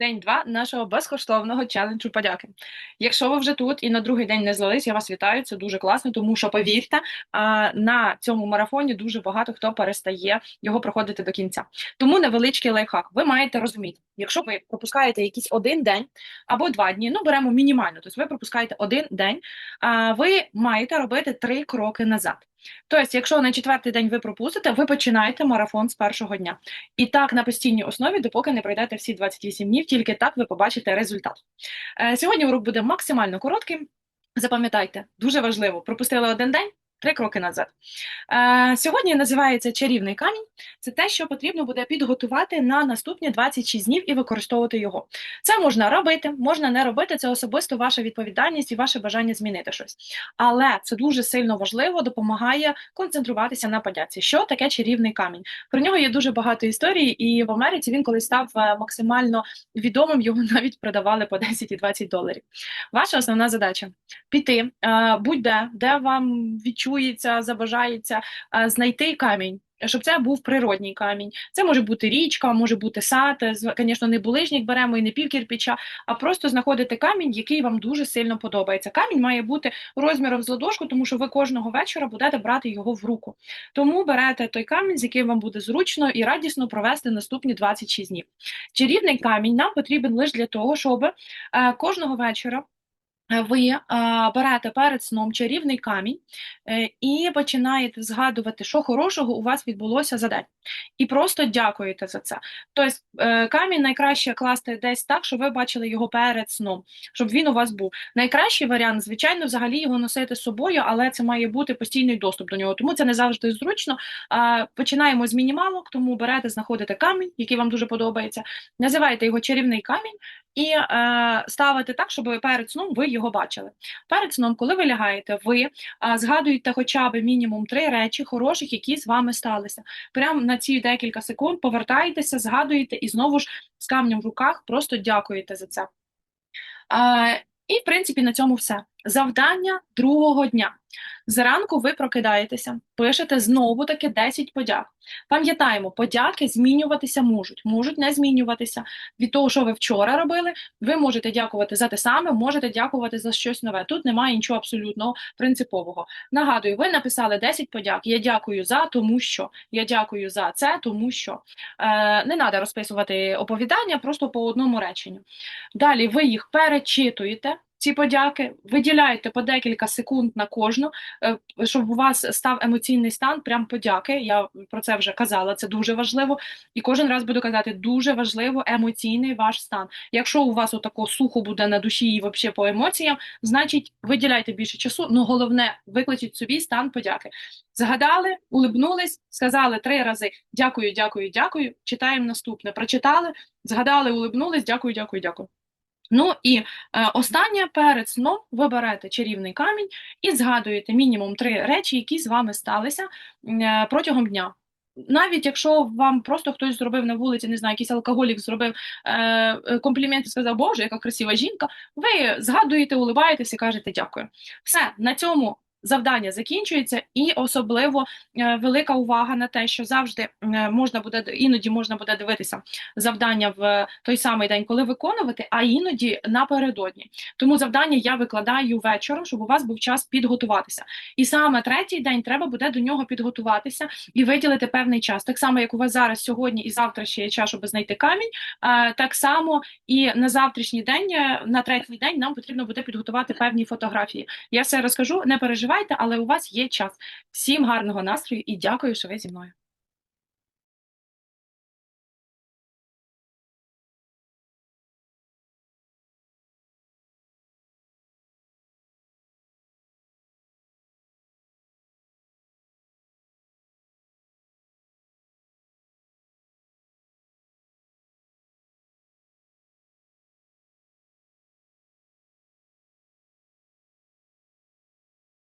День два нашого безкоштовного челенджу подяки. Якщо ви вже тут і на другий день не злились, я вас вітаю. Це дуже класно, тому що повірте, на цьому марафоні дуже багато хто перестає його проходити до кінця. Тому невеличкий лайфхак. Ви маєте розуміти, якщо ви пропускаєте якийсь один день або два дні, ну беремо мінімально, тобто ви пропускаєте один день, ви маєте робити три кроки назад. Тобто, якщо на четвертий день ви пропустите, ви починаєте марафон з першого дня. І так на постійній основі, допоки не пройдете всі 28 днів, тільки так ви побачите результат. Е, Сьогодні урок буде максимально коротким. Запам'ятайте, дуже важливо, пропустили один день. Три кроки назад. Е, сьогодні називається чарівний камінь. Це те, що потрібно буде підготувати на наступні 26 днів і використовувати його. Це можна робити, можна не робити. Це особисто ваша відповідальність і ваше бажання змінити щось. Але це дуже сильно важливо, допомагає концентруватися на подяці. Що таке чарівний камінь? Про нього є дуже багато історій, і в Америці він колись став е, максимально відомим. Його навіть продавали по 10 і 20 доларів. Ваша основна задача піти е, будь-де, де вам відчується, забажається е, знайти камінь. Щоб це був природній камінь. Це може бути річка, може бути сад. Звісно, не булижник беремо і не півкірпіча, а просто знаходити камінь, який вам дуже сильно подобається. Камінь має бути розміром з ладошку, тому що ви кожного вечора будете брати його в руку. Тому берете той камінь, з яким вам буде зручно і радісно провести наступні 26 днів. Чарівний камінь нам потрібен лише для того, щоб е, кожного вечора. Е, ви е, берете перед сном чарівний камінь е, і починаєте згадувати, що хорошого у вас відбулося за день. І просто дякуєте за це. Тобто камінь найкраще класти десь так, щоб ви бачили його перед сном, щоб він у вас був. Найкращий варіант, звичайно, взагалі його носити з собою, але це має бути постійний доступ до нього. Тому це не завжди зручно. Починаємо з мінімалок, тому берете, знаходите камінь, який вам дуже подобається, називаєте його чарівний камінь і е, ставити так, щоб перед сном ви його бачили. Перед сном, коли ви лягаєте, ви е, згадуєте хоча б мінімум три речі хороших, які з вами сталися. Прямо на ці декілька секунд повертаєтеся, згадуєте і знову ж з камнем в руках просто дякуєте за це. Е, і, в принципі, на цьому все. Завдання другого дня. Зранку ви прокидаєтеся, пишете знову таки 10 подяк. Пам'ятаємо, подяки змінюватися можуть, можуть не змінюватися. Від того, що ви вчора робили, ви можете дякувати за те саме, можете дякувати за щось нове. Тут немає нічого абсолютно принципового. Нагадую, ви написали 10 подяк. Я дякую за тому, що я дякую за це, тому що е, не треба розписувати оповідання просто по одному реченню. Далі ви їх перечитуєте ці подяки, виділяйте по декілька секунд на кожну, е, щоб у вас став емоційний стан, прям подяки. Я про це вже казала, це дуже важливо. І кожен раз буду казати, дуже важливо емоційний ваш стан. Якщо у вас отако сухо буде на душі і взагалі по емоціям, значить виділяйте більше часу. Ну головне, викличіть собі стан подяки. Згадали, улибнулись, сказали три рази дякую, дякую, дякую. Читаємо наступне. Прочитали, згадали, улибнулись, дякую, дякую, дякую. Ну і е, останнє перед сном ви берете чарівний камінь і згадуєте мінімум три речі, які з вами сталися е, протягом дня. Навіть якщо вам просто хтось зробив на вулиці, не знаю, якийсь алкоголік зробив е, комплімент і сказав, Боже, яка красива жінка, ви згадуєте, улибаєтесь і кажете дякую. Все, на цьому завдання закінчується, і особливо е, велика увага на те, що завжди е, можна буде іноді можна буде дивитися завдання в той самий день, коли виконувати, а іноді напередодні. Тому завдання я викладаю вечором, щоб у вас був час підготуватися. І саме третій день треба буде до нього підготуватися і виділити певний час. Так само, як у вас зараз сьогодні і завтра ще є час, щоб знайти камінь. е, Так само і на завтрашній день, на третій день, нам потрібно буде підготувати певні фотографії. Я все розкажу, не переживайте, але у вас є час. Всім гарного настрою і дякую, що ви зі мною.